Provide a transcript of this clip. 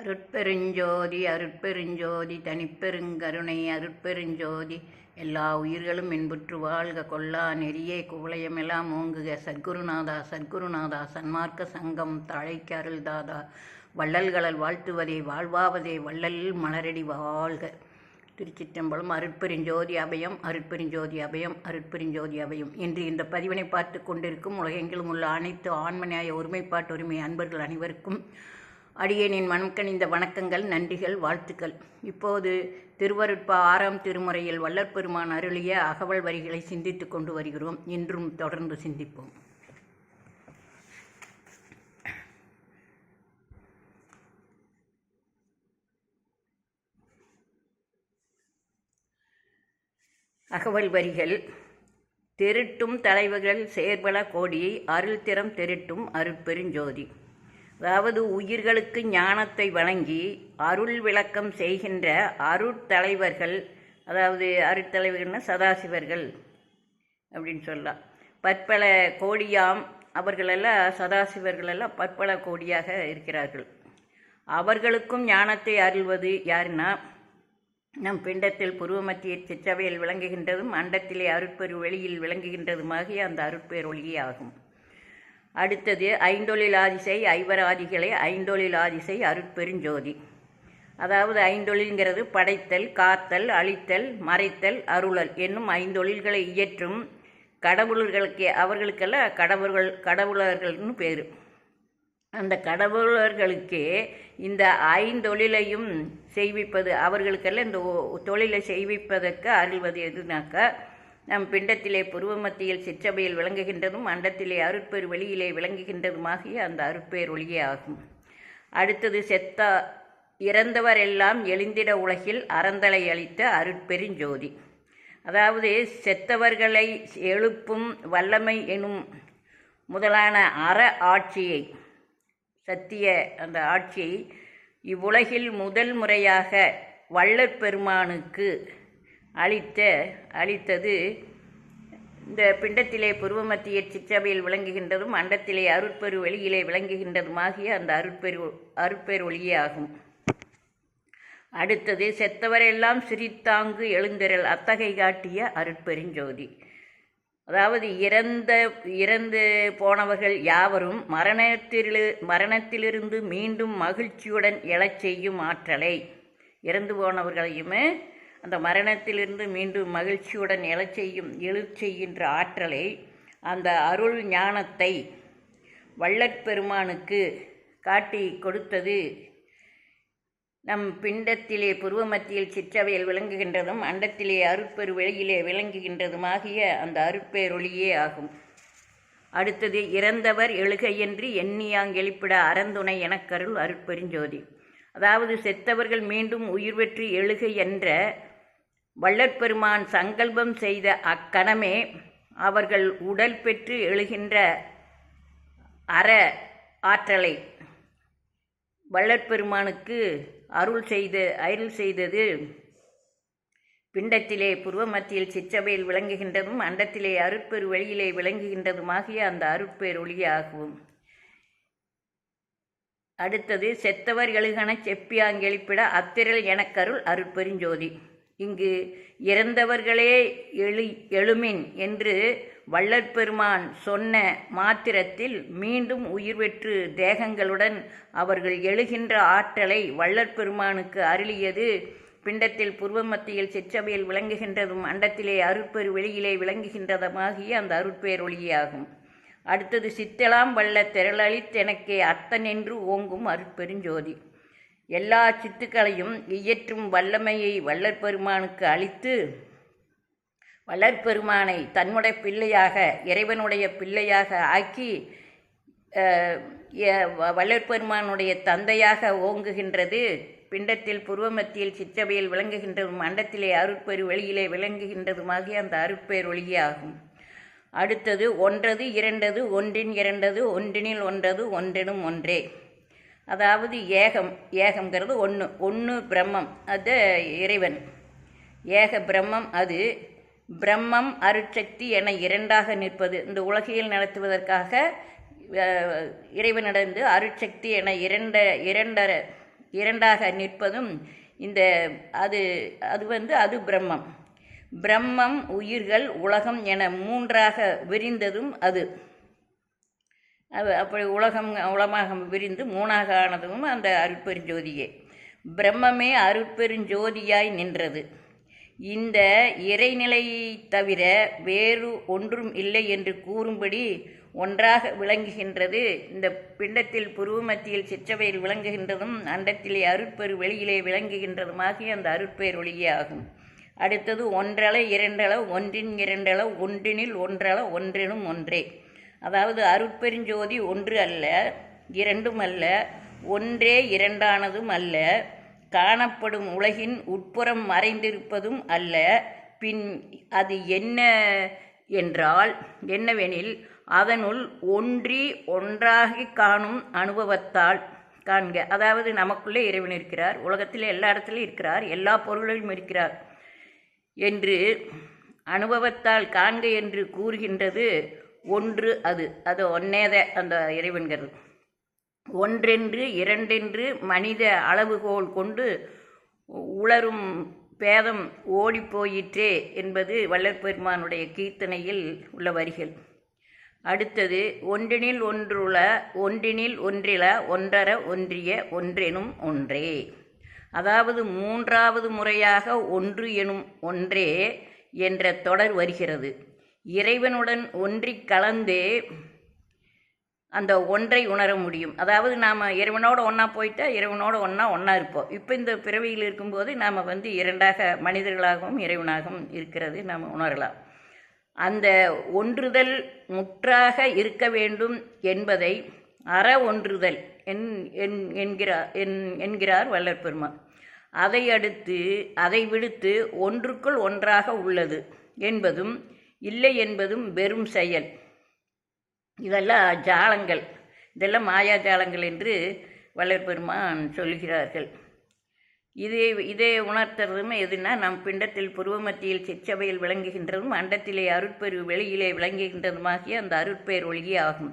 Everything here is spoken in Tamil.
அருட்பெருஞ்சோதி அருட்பெருஞ்சோதி தனிப்பெருங்கருணை அருட்பெருஞ்சோதி. எல்லா உயிர்களும் இன்புற்று வாழ்க கொல்லா நெறியே குவளையமெல்லாம் ஓங்குக. சத்குருநாதா சத்குருநாதா சன்மார்க்க சங்கம் தாழைக்கு அருள்தாதா வள்ளல்களல் வாழ்த்துவதே வாழ்வாவதே வள்ளல் மலரடி வாழ்க. திருச்சிற்றம்பலம் அருட்பெருஞ்சோதி அபயம் அருட்பெருஞ்சோதி அபயம் அருட்பெருஞ்சோதி அபயம் இன்று இந்த பதிவினை பார்த்து கொண்டிருக்கும் உலகெங்கிலும் உள்ள அனைத்து ஆண்மனையாய ஒருமைப்பாட்டு உரிமை அன்பர்கள் அனைவருக்கும் அடியேனின் மனக்கணிந்த வணக்கங்கள் நன்றிகள் வாழ்த்துக்கள். இப்போது திருவருட்பா ஆறாம் திருமுறையில் வல்லற்பெருமான் அருளிய அகவல் வரிகளை சிந்தித்துக் கொண்டு வருகிறோம். இன்றும் தொடர்ந்து சிந்திப்போம். அகவல் வரிகள் திருட்டும் தலைவர்கள் சேர்பல கோடியை அருள் திறம் திருட்டும் அருட்பெருஞ்சோதி அதாவது உயிர்களுக்கு ஞானத்தை வழங்கி அருள் விளக்கம் செய்கின்ற அருட்தலைவர்கள் அதாவது அருட்தலைவர்கள்னா சதாசிவர்கள் அப்படின்னு சொல்லலாம். பற்பல கோடியாம் அவர்களெல்லாம் சதாசிவர்களெல்லாம் பற்பல கோடியாக இருக்கிறார்கள். அவர்களுக்கும் ஞானத்தை அருள்வது யாருன்னா நம் பிண்டத்தில் புருவமத்திய சிற்றவையில் விளங்குகின்றதும் அண்டத்திலே அருட்பெரு வெளியில் விளங்குகின்றதுமாகிய அந்த அருட்பேர் ஒளியே ஆகும். அடுத்தது ஐந்தொழிலாதிசை ஐவராதிகளை ஐந்தொழில் ஆதிசை அருட்பெருஞ்சோதி. அதாவது ஐந்தொழில்ங்கிறது படைத்தல் காத்தல் அழித்தல் மறைத்தல் அருளல் என்னும் ஐந்தொழில்களை இயற்றும் கடவுளர்களுக்கு அவர்களுக்கெல்லாம் கடவுள்கள் கடவுளர்கள்னு பேர். அந்த கடவுளர்களுக்கே இந்த ஐந்தொழிலையும் செய்விப்பது அவர்களுக்கெல்லாம் இந்த தொழிலை செய்விப்பதற்கு அருள்வது எதுனாக்கா நம் பிண்டத்திலே புருவ மத்தியில் சிற்றபையில் விளங்குகின்றதும் அண்டத்திலே அருட்பேர் வெளியிலே விளங்குகின்றதுமாகிய அந்த அருட்பேர் ஒளியே ஆகும். அடுத்தது செத்தா இறந்தவர் எல்லாம் எழுந்திட உலகில் அறந்தலை அளித்த அருட்பெருஞ்சோதி அதாவது செத்தவர்களை எழுப்பும் வல்லமை எனும் முதலான அற ஆட்சியை சத்திய அந்த ஆட்சியை இவ்வுலகில் முதல் முறையாக வள்ளற்பெருமானுக்கு அளித்த அளித்தது இந்த பிண்டத்திலே புருவமத்திய சிற்றபையில் விளங்குகின்றதும் அண்டத்திலே அருட்பெரு வெளியிலே விளங்குகின்றதுமாகிய அந்த அருட்பெரு அருட்பெரு ஒளியே ஆகும் அடுத்தது செத்தவரெல்லாம் சிரித்தாங்கு எழுந்திரல் அத்தகை காட்டிய அருட்பெருஞ்சோதி. அதாவது இறந்த இறந்து போனவர்கள் யாவரும் மரணத்திலு மரணத்திலிருந்து மீண்டும் மகிழ்ச்சியுடன் எழச் செய்யும் ஆற்றலை இறந்து போனவர்களையுமே அந்த மரணத்திலிருந்து மீண்டும் மகிழ்ச்சியுடன் எழச் செய்யும் எழுச்செய்கின்ற ஆற்றலை அந்த அருள் ஞானத்தை வள்ளற்பெருமானுக்கு காட்டி கொடுத்தது. நம் பிண்டத்திலே புருவமத்தியில் சிற்றவையில் விளங்குகின்றதும் அண்டத்திலே அருட்பெரு வெளியிலே விளங்குகின்றதுமாகிய அந்த அருட்பேரொளியே ஆகும். அடுத்தது இறந்தவர் எழுகையென்று எழுப்பிட அறந்துணை எனக்கருள் அருட்பெருஞ்சோதி அதாவது செத்தவர்கள் மீண்டும் உயிர் பெற்று எழுகை என்ற வள்ளற்பெருமான் சங்கல்பம் செய்த அக்கணமே அவர்கள் உடல் பெற்று எழுகின்ற அற ஆற்றலை. வள்ளற்பெருமானுக்கு அருள் செய்த அருள் செய்தது பிண்டத்திலே புருவ மத்தியில் சிச்சபையில் விளங்குகின்றதும் அண்டத்திலே அருட்பெரு வெளியிலே விளங்குகின்றதுமாகிய அந்த அருட்பேர் ஒளியாகவும் அடுத்தது செத்தவர் எழுகன செப்பியாங்கெளிப்பிட அத்திரல் எனக்கருள் அருட்பெருஞ்சோதி இங்கு இறந்தவர்களே எழு எழுமின் என்று வள்ளற்பெருமான் சொன்ன மாத்திரத்தில் மீண்டும் உயிர் பெற்று தேகங்களுடன் அவர்கள் எழுகின்ற ஆற்றலை வள்ளற்பெருமானுக்கு அருளியது. பிண்டத்தில் புருவமத்தியில் சிற்றபையில் விளங்குகின்றதும் அண்டத்திலே அருட்பெரு வெளியிலே விளங்குகின்றதுமாகிய அந்த அருட்பேரொழியாகும். அடுத்தது சித்தலாம் வல்ல திரளளித்தெனக்கே அத்தன் என்று ஓங்கும் அருட்பெருஞ்சோதி எல்லா சித்துக்களையும் இயற்றும் வல்லமையை வள்ளற்பெருமானுக்கு அளித்து வளர்பெருமானை தன்னுடைய பிள்ளையாக இறைவனுடைய பிள்ளையாக ஆக்கி வளர்பெருமானுடைய தந்தையாக ஓங்குகின்றது. பிண்டத்தில் புருவமத்தியில் சிற்றவையில் விளங்குகின்றதும் அண்டத்திலே அருட்பெரு வெளியிலே விளங்குகின்றதுமாகிய அந்த அருட்பேர் ஒளியாகும் அடுத்தது ஒன்றது இரண்டது ஒன்றின் இரண்டது ஒன்றினில் ஒன்றது ஒன்றெனும் ஒன்றே. அதாவது ஏகம் ஏகம்ங்கிறது ஒன்று ஒன்று பிரம்மம் அது இறைவன். ஏக பிரம்மம் அது பிரம்மம் அருட்சக்தி என இரண்டாக நிற்பது. இந்த உலகியல் நடத்துவதற்காக இறைவனிடந்து அருட்சக்தி என இரண்ட இரண்டர இரண்டாக நிற்பதும் இந்த அது அது வந்து அது பிரம்மம். பிரம்மம் உயிர்கள் உலகம் என மூன்றாக விரிந்ததும் அது. அது அப்படி உலகம் உலமாக விரிந்து மூணாக ஆனதும் அந்த அருட்பெருஞ்சோதியே. பிரம்மமே அருட்பெருஞ்சோதியாய் நின்றது. இந்த இறைநிலை தவிர வேறு ஒன்றும் இல்லை என்று கூறும்படி ஒன்றாக விளங்குகின்றது. இந்த பிண்டத்தில் புருவமத்தியில் சிற்றவையில் விளங்குகின்றதும் அண்டத்திலே அருட்பெரு வெளியிலே விளங்குகின்றதுமாகிய அந்த அருட்பெயர் ஒளியே ஆகும். அடுத்தது ஒன்றள இரண்டள ஒன்றின் இரண்டள ஒன்றினில் ஒன்றள ஒன்றினும் ஒன்றே. அதாவது அருட்பெருஞ்சோதி ஒன்று அல்ல இரண்டும் அல்ல ஒன்றே இரண்டானதும் அல்ல காணப்படும் உலகின் உட்புறம் மறைந்திருப்பதும் அல்ல. பின் அது என்ன என்றால் என்னவெனில் அதனுள் ஒன்றி ஒன்றாகி காணும் அனுபவத்தால் காண்க. அதாவது நமக்குள்ளே இறைவன் இருக்கிறார் உலகத்தில் எல்லா இடத்துலையும் இருக்கிறார் எல்லா பொருளிலும் இருக்கிறார் என்று அனுபவத்தால் காண்க என்று கூறுகின்றது ஒன்று அது அது ஒன்னேத அந்த இறைவன்கிறது ஒன்றென்று இரண்டென்று மனித அளவுகோல் கொண்டு உளரும் பேதம் ஓடிப்போயிற்றே என்பது வல்லற்பெருமானுடைய கீர்த்தனையில் உள்ள வரிகள். அடுத்தது ஒன்றினில் ஒன்றுள ஒன்றினில் ஒன்றில ஒன்றர ஒன்றிய ஒன்றெனும் ஒன்றே. அதாவது மூன்றாவது முறையாக ஒன்று எனும் ஒன்றே என்ற தொடர் வருகிறது. இறைவனுடன் ஒன்றி கலந்தே அந்த ஒன்றை உணர முடியும். அதாவது நாம் இறைவனோடு ஒன்றா போயிட்டால் இறைவனோடு ஒன்றா ஒன்றா இருப்போம். இப்போ இந்த பிறவியில் இருக்கும்போது நாம் வந்து இரண்டாக மனிதர்களாகவும் இறைவனாகவும் இருக்கிறது நாம் உணரலாம். அந்த ஒன்றுதல் முற்றாக இருக்க வேண்டும் என்பதை அற ஒன்றுதல் என் என் என்கிறார் என் என்கிறார் வள்ளற் பெருமாள் அதை அடுத்து அதை விடுத்து ஒன்றுக்குள் ஒன்றாக உள்ளது என்பதும் இல்லை என்பதும் வெறும் செயல். இதெல்லாம் ஜாலங்கள். இதெல்லாம் மாயாஜாலங்கள் என்று வளர்பெருமான் சொல்கிறார்கள். இதே இதே உணர்த்துறதும் எதுனா நம் பிண்டத்தில் புருவமத்தியில் மத்தியில் விளங்குகின்றதும் அண்டத்திலே அருட்பெரு வெளியிலே விளங்குகின்றதுமாகிய அந்த அருட்பெயர் ஒளியே ஆகும்.